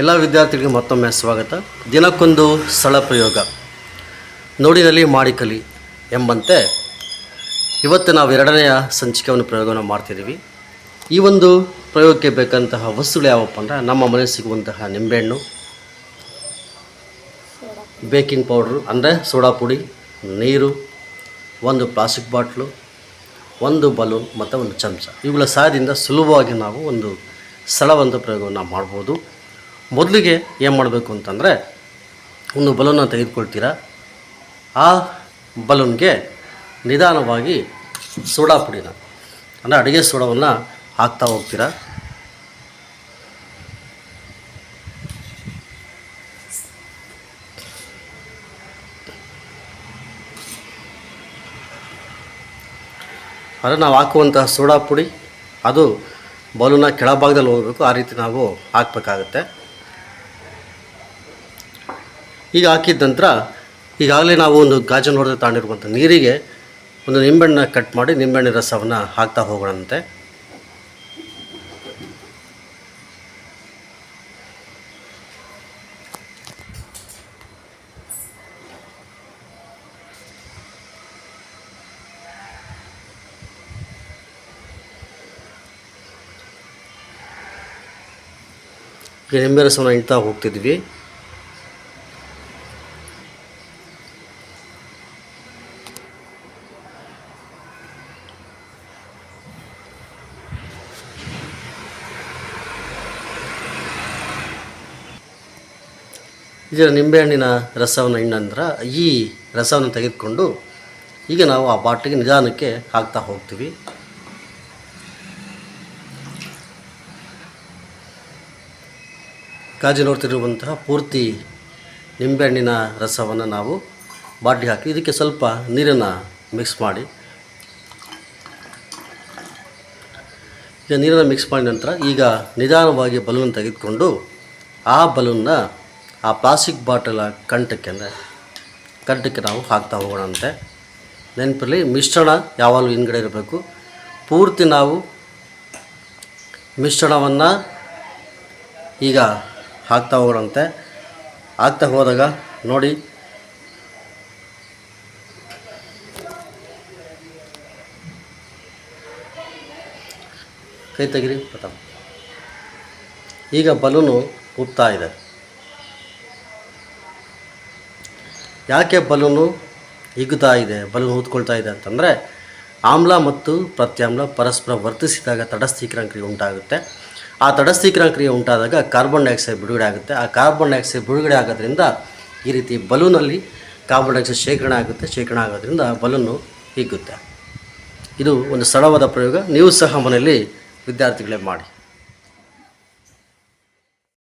ಎಲ್ಲ ವಿದ್ಯಾರ್ಥಿಗಳಿಗೆ ಮತ್ತೊಮ್ಮೆ ಸ್ವಾಗತ. ದಿನಕ್ಕೊಂದು ಸ್ಥಳ ಪ್ರಯೋಗ. ನೋಡಿನಲ್ಲಿ ಮಾಡಿ ಕಲಿ ಎಂಬಂತೆ ಇವತ್ತು ನಾವು ಎರಡನೆಯ ಸಂಚಿಕೆಯನ್ನು ಪ್ರಯೋಗವನ್ನು ಮಾಡ್ತಿದ್ದೀವಿ. ಈ ಒಂದು ಪ್ರಯೋಗಕ್ಕೆ ಬೇಕಂತಹ ವಸ್ತುಗಳು ಯಾವಪ್ಪ ಅಂದರೆ ನಮ್ಮ ಮನೆ ಸಿಗುವಂತಹ ನಿಂಬೆಹಣ್ಣು, ಬೇಕಿಂಗ್ ಪೌಡ್ರು ಅಂದರೆ ಸೋಡಾ ಪುಡಿ, ನೀರು, ಒಂದು ಪ್ಲಾಸ್ಟಿಕ್ ಬಾಟ್ಲು ಒಂದು ಬಲೂನ್ ಮತ್ತು ಒಂದು ಚಮಚ. ಇವುಗಳ ಸಹಾಯದಿಂದ ಸುಲಭವಾಗಿ ನಾವು ಒಂದು ಸ್ಥಳವಂತ ಪ್ರಯೋಗವನ್ನು ಮಾಡ್ಬೋದು. ಮೊದಲಿಗೆ ಏನು ಮಾಡಬೇಕು ಅಂತಂದರೆ, ಒಂದು ಬಲೂನನ್ನು ತೆಗೆದುಕೊಳ್ತೀರಾ? ಆ ಬಲೂನ್ಗೆ ನಿಧಾನವಾಗಿ ಸೋಡಾ ಪುಡಿನ, ಅಂದರೆ ಅಡುಗೆ ಸೋಡಾವನ್ನು ಹಾಕ್ತಾ ಹೋಗ್ತೀರಾ? ಆದರೆ ನಾವು ಹಾಕುವಂತಹ ಸೋಡಾ ಪುಡಿ, ಅದು ಬಲೂನ ಕೆಳಭಾಗದಲ್ಲಿ ಹೋಗಬೇಕು, ಆ ರೀತಿ ನಾವು ಹಾಕಬೇಕಾಗತ್ತೆ. ಈಗ ಹಾಕಿದ ನಂತರ ಈಗಾಗಲೇ ನಾವು ಒಂದು ಗಾಜನ್ನು ಹೊಡೆದು ತಗೊಂಡಿರುವಂಥ ನೀರಿಗೆ ಒಂದು ನಿಂಬೆಹಣ್ಣ ಕಟ್ ಮಾಡಿ ನಿಂಬೆಹಣ್ಣಿನ ರಸವನ್ನು ಹಾಕ್ತಾ ಹೋಗೋಣಂತೆ. ಈಗ ನಿಂಬೆ ರಸವನ್ನು ಇಡ್ತಾ ಹೋಗ್ತಿದ್ವಿ. ಇದರ ನಿಂಬೆಹಣ್ಣಿನ ರಸವನ್ನು ಹಿಂಡಂದ್ರೆ ಈ ರಸವನ್ನು ತೆಗೆದುಕೊಂಡು ಈಗ ನಾವು ಆ ಬಾಟ್ಲಿಗೆ ನಿಧಾನಕ್ಕೆ ಹಾಕ್ತಾ ಹೋಗ್ತೀವಿ. ಕಾಜು ನೋಡ್ತಿರುವಂತಹ ಪೂರ್ತಿ ನಿಂಬೆಹಣ್ಣಿನ ರಸವನ್ನು ನಾವು ಬಾಟ್ಲಿಗೆ ಹಾಕಿ ಇದಕ್ಕೆ ಸ್ವಲ್ಪ ನೀರನ್ನು ಮಿಕ್ಸ್ ಮಾಡಿ. ಈಗ ನೀರನ್ನು ಮಿಕ್ಸ್ ಮಾಡಿದ ನಂತರ ಈಗ ನಿಧಾನವಾಗಿ ಬಲೂನ್ ತೆಗೆದುಕೊಂಡು ಆ ಬಲೂನ್ನ ಆ ಪ್ಲಾಸ್ಟಿಕ್ ಬಾಟಲ ಕಂಠಕ್ಕೆ ಅಂದರೆ ಕಂಠಕ್ಕೆ ನಾವು ಹಾಕ್ತಾ ಹೋಗೋಣಂತೆ ನೆನಪಿರಲಿ, ಮಿಶ್ರಣ ಯಾವಾಗಲೂ ಹಿಂದ್ಗಡೆ ಇರಬೇಕು. ಪೂರ್ತಿ ನಾವು ಮಿಶ್ರಣವನ್ನು ಈಗ ಹಾಕ್ತಾ ಹೋಗೋಣಂತೆ ಹಾಕ್ತಾ ಹೋದಾಗ ನೋಡಿ. ಕೈ ತೆಗಿರಿ, ಪ್ರಥಮ. ಈಗ ಬಲೂನು ಉಪ್ತಾ ಇದೆ. ಯಾಕೆ ಬಲೂನು ಹಿಗ್ತಾ ಇದೆ, ಬಲೂನ್ ಊದ್ಕೊಳ್ತಾ ಇದೆ ಅಂತಂದರೆ ಆಮ್ಲ ಮತ್ತು ಪ್ರತ್ಯಾಮ್ಲ ಪರಸ್ಪರ ವರ್ತಿಸಿದಾಗ ತಡಸ್ಥೀಕರಣ ಕ್ರಿಯೆ ಉಂಟಾಗುತ್ತೆ. ಆ ತಡಸ್ಥೀಕರಣ ಕ್ರಿಯೆ ಉಂಟಾದಾಗ ಕಾರ್ಬನ್ ಡೈಆಕ್ಸೈಡ್ ಬಿಡುಗಡೆ ಆಗುತ್ತೆ. ಆ ಕಾರ್ಬನ್ ಡೈಆಕ್ಸೈಡ್ ಬಿಡುಗಡೆ ಆಗೋದ್ರಿಂದ ಈ ರೀತಿ ಬಲೂನಲ್ಲಿ ಕಾರ್ಬನ್ ಡೈಆಕ್ಸೈಡ್ ಶೇಖರಣೆ ಆಗುತ್ತೆ. ಶೇಖರಣೆ ಆಗೋದ್ರಿಂದ ಬಲೂನು ಹಿಗ್ಗುತ್ತೆ. ಇದು ಒಂದು ಸರಳವಾದ ಪ್ರಯೋಗ. ನೀವು ಸಹ ಮನೆಯಲ್ಲಿ ವಿದ್ಯಾರ್ಥಿಗಳೇ ಮಾಡಿ.